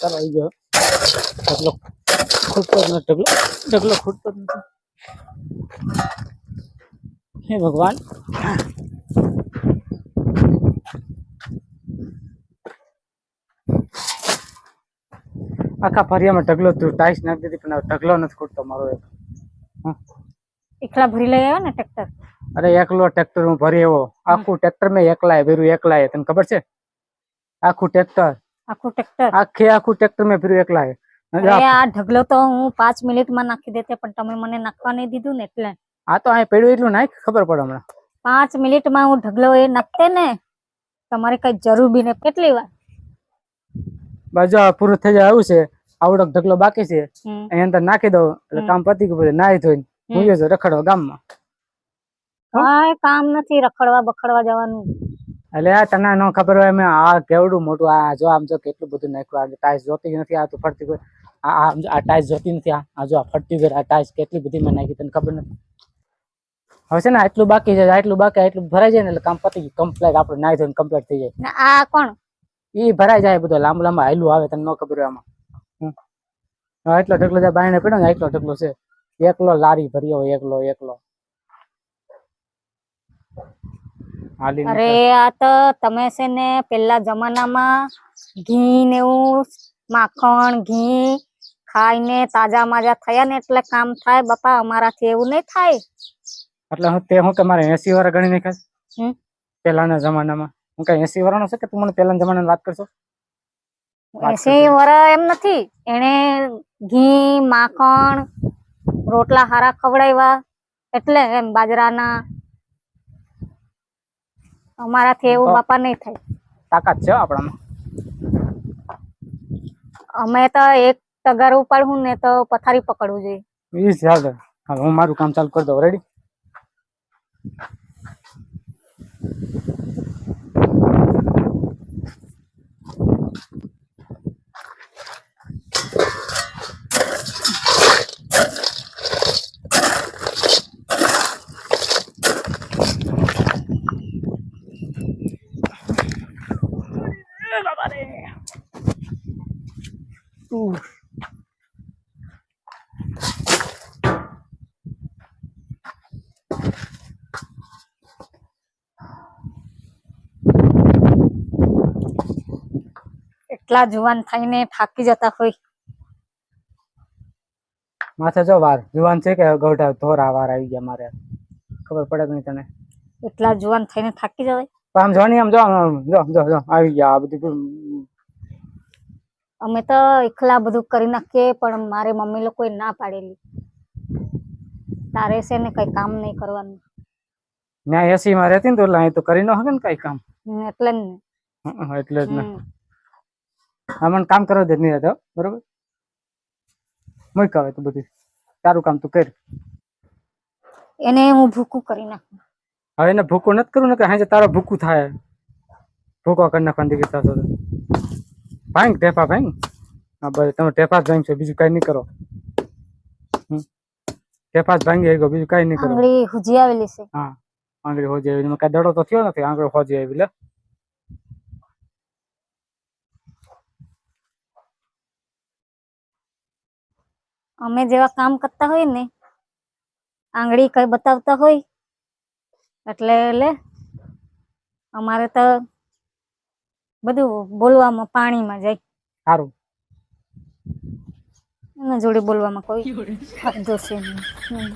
ચાલો આવી ગયો. ઢગલો ખૂટતો જ નથી ઢગલો ઢગલો ખૂટતો જ નથી. હે ભગવાન. આખા ફરિયામાં ઢગલો તું ટાઈસ નાખી દીધી પણ ઢગલો નથી ખૂટતો મારો એક. એકલા ભરી લઈ આવ્યો ને ટ્રેક્ટર? અરે એકલો ટ્રેક્ટર હું ભરી આવ્યો. આખું ટ્રેક્ટર મેં એકલાય ભર્યું એકલાય તને ખબર છે? આખું ટ્રેક્ટર. આખું ટ્રેક્ટર આખે આખું ટ્રેક્ટર મેં ફેર્યું એકલા આ ઢગલો તો હું પાંચ મિનિટમાં નાખી દેતે પણ તમે મને નાખવા નહીં દીધું ને એટલે. આ તો અહીં પડ્યું એટલું નાખ ખબર પડે હમણાં. પાંચ મિનિટમાં હું ઢગલો એ નાખતે ને તમારે કઈ જરૂર બી ને કેટલી વાર? બાજુ પૂરું થઈ જાય આવ્યું છે આવડોક ઢગલો બાકી છે. હમ, અંદર નાખી દઉં એટલે કામ પતી ગયું નાહી ધોઈને. હું રખડવા ગામમાં. કામ નથી રખડવા બખડવા જવાનું. એટલે આ તને ન ખબર હોય મેં આ કેવડું મોટું આ જો આમ જો કેટલું બધું નાખ્યું આ ટાઈસ જોતી નથી આ તો ફરતી ગઈ આ આ ટાઈસ જોતી નથી આ આ જો આ ફરતી ગઈ આ ટાઈસ કેટલી બધી મેં નાખી તને ખબર નથી. હવે છે ને આટલું બાકી છે આટલું બાકી આટલું ભરાઈ જાય ને એટલે કામ પતી ગયું. કમ્પ્લેટ આપણે નાઈ ધોઈને કમ્પ્લેટ થઈ જાય. આ કોણ? ઈ ભરાઈ જાય બધું લાંબા લાંબા હાયલું આવે તને ન ખબર હોય આમાં. એટલો ઢગલો જાય બાયણે પડ્યો ને એટલો ઢગલો છે. એકલો લારી ભર્યો એકલો એકલો. અરે આ તો તમે છે ને પેલા જમાનામાં ઘી ને એવું માખણ ઘી ખાઈને તાજા માજા થયા ને એટલે કામ થાય. બાપા અમારાથી એવું નહીં થાય. એટલે હું તે હું કે મારે એસી વાળા ગણી નાખ્યા. પેલાના જમાનામાં. હું કઈ એસી વાળાનો છે કે તું મને પેલાના જમાનાની વાત કરશો? એસી વર એમ નથી. એને ઘી માખણ રોટલા હારા ખવડાવ્યા. એટલે એમ બાજરાના અમારાથી એવું બાપા નહીં થાય. તાકાત છે આપણામાં. અમે તો એક તગાર ઉપાડવું ને તો પથારી પકડવું જોઈએ. ઈ જ હવે હું મારું કામ ચાલુ કરી દઉં. રેડી એટલા જુવાન થઈને ફાકી જતા હોય. માથે જો વાર. જુવાન છે કે ગૌઠા ધોરા વાર આવી ગયા મારે. ખબર પડે નહીં તને? એટલા જુવાન થઈને થાકી જવાય? આમ જો નહીં આમ જો જો જો જો આવી ગયા આ બધું. અમે તો એકલા બધું કરી નાખીએ પણ મારે મમ્મી લોકોએ ના પાડેલી. તારે છે ને કઈ કામ નહીં કરવાનું. ત્યાં એસી માં રહેતી ને તો લાઈ તો કરી ન શકે ને કઈ કામ. એટલે જ ને. એટલે જ ને. હમ. કામ કરવા દે નહીં રહેતો બરોબર? મૂક હવે તો બધું. તારું કામ તું કર. એને હું ભૂકું કરી નાખું. હવે એને ભૂકો નથી કરવું ને કે હાજે તારો ભૂકું થાય. ભૂકો કરી નાખવાની દીકરી થશો ભાંગ ટેપા ભાંગ હા બસ તમે ટેપા જ ભાંગશો બીજું કઈ નહીં કરો. ટેપા જ ભાંગી ગયો બીજું કઈ નહીં કરો. આંગળી હુજી આવેલી છે. હા આંગળી હોજી આવેલી. મેં કઈ દડો તો થયો નથી આંગળી હોજી આવી લે. અમે જેવા કામ કરતા હોય ને આંગળી કઈ બતાવતા હોય એટલે એટલે અમારે તો બધું બોલવામાં પાણીમાં જાય સારું એના જોડે બોલવામાં કોઈ ફાયદો છે નહીં.